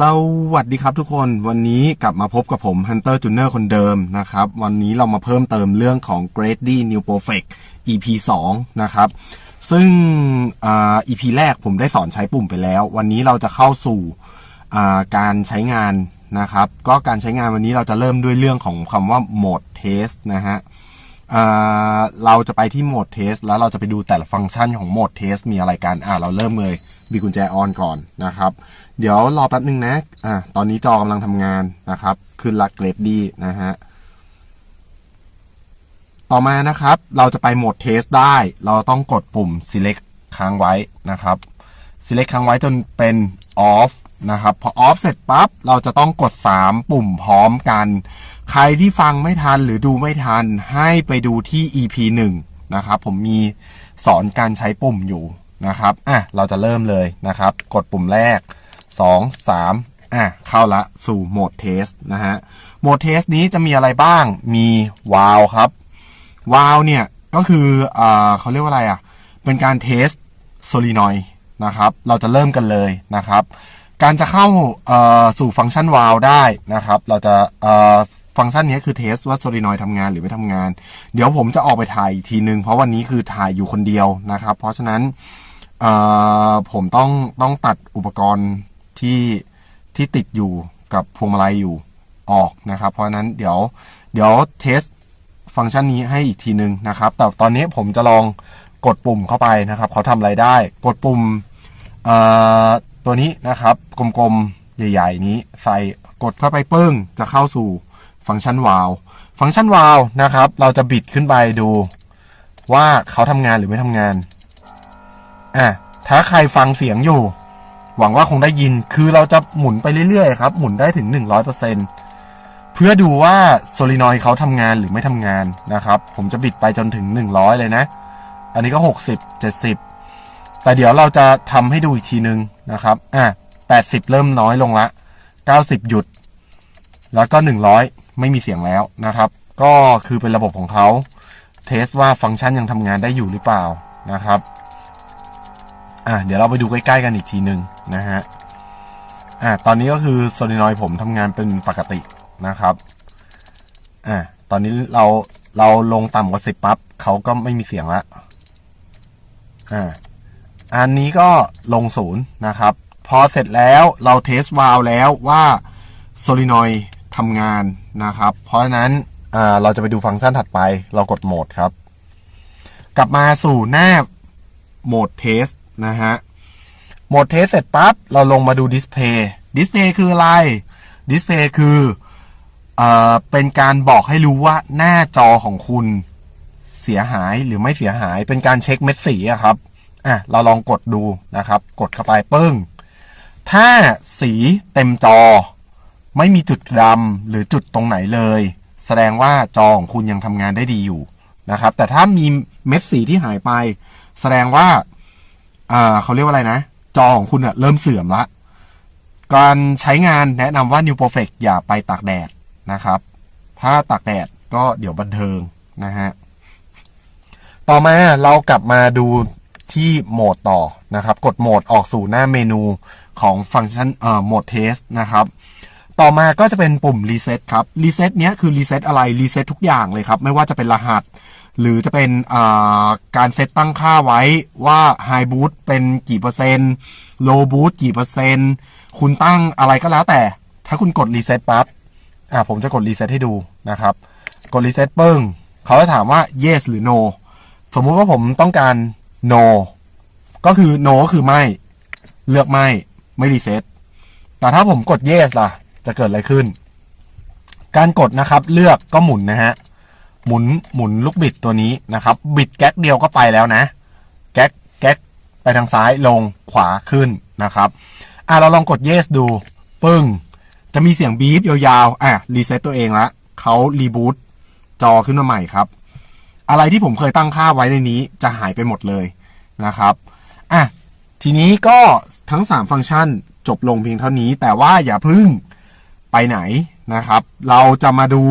สวัสดีครับทุกคนวันนี้กลับมาพบกับผม Hunter j u n n e r คนเดิมนะครับ วันนี้เรามาเพิ่มเติมเรื่องของ Grady New Perfect EP 2 นะครับ ซึ่งอ EP แรกผมได้สอนใช้ปุ่มไปแล้ว วันนี้เราจะเข้าสู่การใช้งานนะครับ ก็การใช้งานวันนี้เราจะเริ่มด้วยเรื่องของคำว่า Mode Test นะฮะ เราจะไปที่โหมดเทสแล้วเราจะไปดูแต่ละฟังก์ชันของโหมดเทสมีอะไรกันอ่าเราเริ่มเลยมีกุญแจออนก่อนนะครับ เดี๋ยวรอแป๊บนึงนะอ่าตอนนี้จอกำลังทำงานนะครับขึ้นลักเกรดดีนะฮะต่อมานะครับ เราจะไปโหมดเทสได้ เราต้องกดปุ่ม select ค้างไว้นะครับ select ค้างไว้จนเป็น off นะครับพอ off เสร็จปั๊บเราจะต้องกด 3 ปุ่มพร้อมกัน ใครที่ฟังไม่ทันหรือดูไม่ทันให้ไปดูที่ EP 1 นะครับ ผมมีสอนการใช้ปุ่มอยู่นะครับอะเราจะเริ่มเลยนะครับ กดปุ่มแรก 2 3อะเข้าละสู่โหมดเทสนะฮะโหมดเทสนี้จะมีอะไรบ้าง มีวาลครับวาลเนี่ยก็คืออ่าเขาเรียกว่าอะไรอะ เป็นการเทสโซลินอย นะครับ เราจะเริ่มกันเลยนะครับ การจะเข้าสู่ฟังก์ชันวาลได้นะครับ เราจะฟังก์ชันนี้คือเทสว่าโซลินอยทำงานหรือไม่ทำงาน เดี๋ยวผมจะออกไปถ่ายอีกทีนึง เพราะวันนี้คือถ่ายอยู่คนเดียวนะครับ เพราะฉะนั้นผมต้องต้องตัดอุปกรณ์ที่ที่ติดอยู่กับพวงมาลัยอยู่ออกนะครับ เพราะฉะนั้นเดี๋ยวเดี๋ยวเทสฟังก์ชันนี้ให้อีกทีนึงนะครับ แต่ตอนนี้ผมจะลอง กดปุ่มเข้าไปนะครับเขาทำอะไรได้ กดปุ่มตัวนี้นะครับกลมๆ ใหญ่ ๆ นี้ใส่กดเข้าไปปึ้งจะเข้าสู่ฟังก์ชันวาลฟังก์ชันวาลนะครับ เราจะบิดขึ้นไปดู ว่าเขาทำงานหรือไม่ทำงานอะถ้าใครฟังเสียงอยู่ หวังว่าคงได้ยินคือเราจะหมุนไปเรื่อยๆครับ หมุนได้ถึง 100%เพื่อดูว่าโซลินอยด์เขาทำงานหรือไม่ทำงานนะครับ ผมจะบิดไปจนถึง 100 เลยนะ อันนี้ก็ 60 70 แต่เดี๋ยวเราจะทำให้ดูอีกทีนึงนะครับอะ80 เริ่มน้อยลงละ 90 หยุด แล้วก็ 100 ไม่มีเสียงแล้วนะครับ ก็คือเป็นระบบของเขาเทสว่าฟังก์ชันยังทำงานได้อยู่หรือเปล่านะครับอะเดี๋ยวเราไปดูใกล้ๆกันอีกทีหนึ่งนะฮะอะตอนนี้ก็คือโซลินอยด์ผมทำงานเป็นปกตินะครับอะตอนนี้เราเราลงต่ำกว่าสิบปั๊บเขาก็ไม่มีเสียงละ อะอันนี้ก็ลงศูนย์นะครับ พอเสร็จแล้วเราเทสวาลแล้วว่าโซลินอยทำงานนะครับ เพราะฉะนั้นอ่าเราจะไปดูฟังก์ชันถัดไป เรากดโหมดครับ กลับมาสู่หน้าโหมดเทสนะฮะ โหมดเทสเสร็จปั๊บ เราลงมาดูดิสเพย์ดิสเพย์คืออะไร ดิสเพย์คือเอ่อเป็นการบอกให้รู้ว่าหน้าจอของคุณ เสียหายหรือไม่เสียหายเป็นการเช็คเม็ดสีอะครับอะเราลองกดดูนะครับ กดเข้าไปปึ้ง ถ้าสีเต็มจอ ไม่มีจุดดำหรือจุดตรงไหนเลย แสดงว่าจอของคุณยังทำงานได้ดีอยู่นะครับ แต่ถ้ามีเม็ดสีที่หายไป แสดงว่าอ่าเขาเรียกว่าอะไรนะ จอของคุณอะเริ่มเสื่อมละการใช้งานแนะนำว่า New Perfect อย่าไปตากแดดนะครับ ถ้าตากแดดก็เดี๋ยวบันเทิงนะฮะ ต่อมาเรากลับมาดูที่โหมดต่อนะครับ กดโหมดออกสู่หน้าเมนูของฟังก์ชันเอ่อโหมดเทสนะครับต่อมาก็จะเป็นปุ่มรีเซ็ตครับรีเซ็ตเนี้ยคือรีเซ็ตอะไรรีเซ็ตทุกอย่างเลยครับ ไม่ว่าจะเป็นรหัส หรือจะเป็นการเซตตั้งค่าไว้ว่า High Boot เป็นกี่เปอร์เซ็นต์ Low Boot กี่เปอร์เซ็นต์ คุณตั้งอะไรก็แล้วแต่ ถ้าคุณกดรีเซ็ตปั๊บอ่าผมจะกดรีเซ็ตให้ดูนะครับ กดรีเซ็ตปึ้งเขาจะถามว่า yes หรือ no สมมุติว่าผมต้องการ no ก็คือ no ก็คือไม่ เลือกไม่ ไม่รีเซ็ตแต่ถ้าผมกด yes ล่ะ จะเกิดอะไรขึ้น การกดนะครับ เลือกก็หมุนนะฮะ หมุนหมุนลูกบิดตัวนี้นะครับ บิดแก๊กเดียวก็ไปแล้วนะ แก๊กแก๊กไปทางซ้ายลงขวาขึ้นนะครับ อะเราลองกด yes ดู ปึ้ง จะมีเสียงบีบยาวๆ อะ รีเซ็ตตัวเองละเขารีบูตจอขึ้นมาใหม่ครับ อะไรที่ผมเคยตั้งค่าไว้ในนี้จะหายไปหมดเลยนะครับอะทีนี้ก็ทั้ง 3 ฟังก์ชันจบลงเพียงเท่านี้ แต่ว่าอย่าพึ่งไปไหนนะครับ เราจะมาดู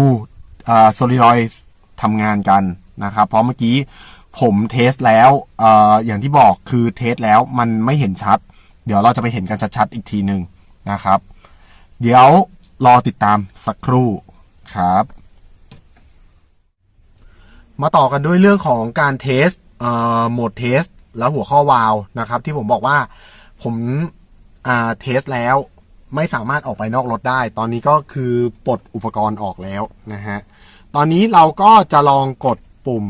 โซลินอยทำงานกันนะครับ เพราะเมื่อกี้ผมเทสแล้วอออย่างที่บอกคือเทสแล้วมันไม่เห็นชัด เดี๋ยวเราจะไปเห็นกันชัดๆอีกทีหนึ่งนะครับ เดี๋ยวรอติดตามสักครู่ครับ มาต่อกันด้วยเรื่องของการเทสเอ่อโหมดเทสแล้วหัวข้อวาล์วนะครับ ที่ผมบอกว่าผมอ่าเทสแล้วไม่สามารถออกไปนอกรถได้ ตอนนี้ก็คือปลดอุปกรณ์ออกแล้วนะฮะ ตอนนี้เราก็จะลองกดปุ่ม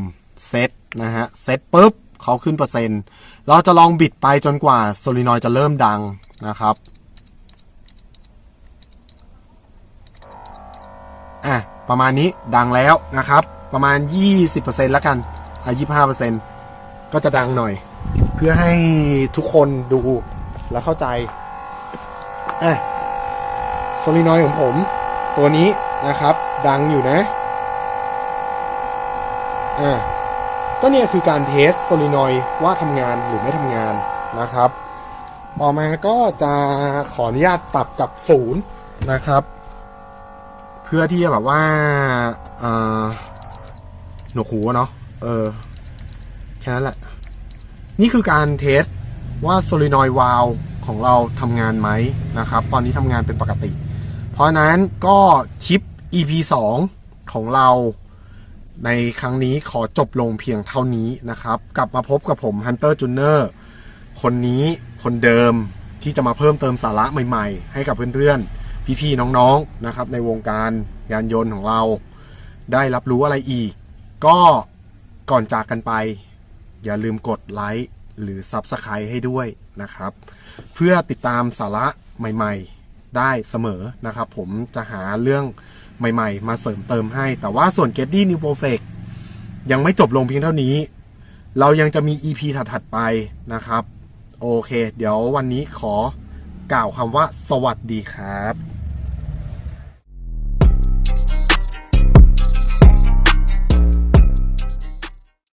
เซตนะฮะ เซตปุ๊บเขาขึ้นเปอร์เซ็นต์ เราจะลองบิดไปจนกว่าโซลินอยจะเริ่มดังนะครับอะประมาณนี้ดังแล้วนะครับ ประมาณ 20%แล้วกันอะ25%ก็จะดังหน่อย เพื่อให้ทุกคนดูและเข้าใจอะโซลินอยของผม ตัวนี้นะครับ ดังอยู่นะอะก็เนี่ยคือการเทสโซลินอยว่าทำงานหรือไม่ทำงานนะครับ ต่อมาก็จะขออนุญาตปรับกับศูนย์นะครับ เพื่อที่จะแบบว่าอ่อ หนวกหูเนาะเออ แค่นั้นแหละ นี่คือการเทสว่าโซลินอยวาลของเราทำงานไหมนะครับ ตอนนี้ทำงานเป็นปกติ เพราะนั้นก็คลิป EP 2 ของเราในครั้งนี้ขอจบลงเพียงเท่านี้นะครับ กลับมาพบกับผม Hunter j u n e r คนนี้คนเดิมที่จะมาเพิ่มเติมสาระใหม่ๆ ให้กับเพื่อนๆ พี่ๆ น้องๆ นะครับ ในวงการยานยนต์ของเรา ได้รับรู้อะไรอีก ก็ก่อนจากกันไป อย่าลืมกดไลค์หรือ Subscribe ให้ด้วยนะครับ เพื่อติดตามสาระใหม่ๆ ได้เสมอนะครับ ผมจะหาเรื่องใหม่ๆ มาเสริมเติมให้ แต่ว่าส่วน g e t t y New Perfect ยังไม่จบลงเพียงเท่านี้ เรายังจะมี EP ถัดๆไปนะครับ โอเค เดี๋ยววันนี้ขอกล่าวคำว่าสวัสดีครับ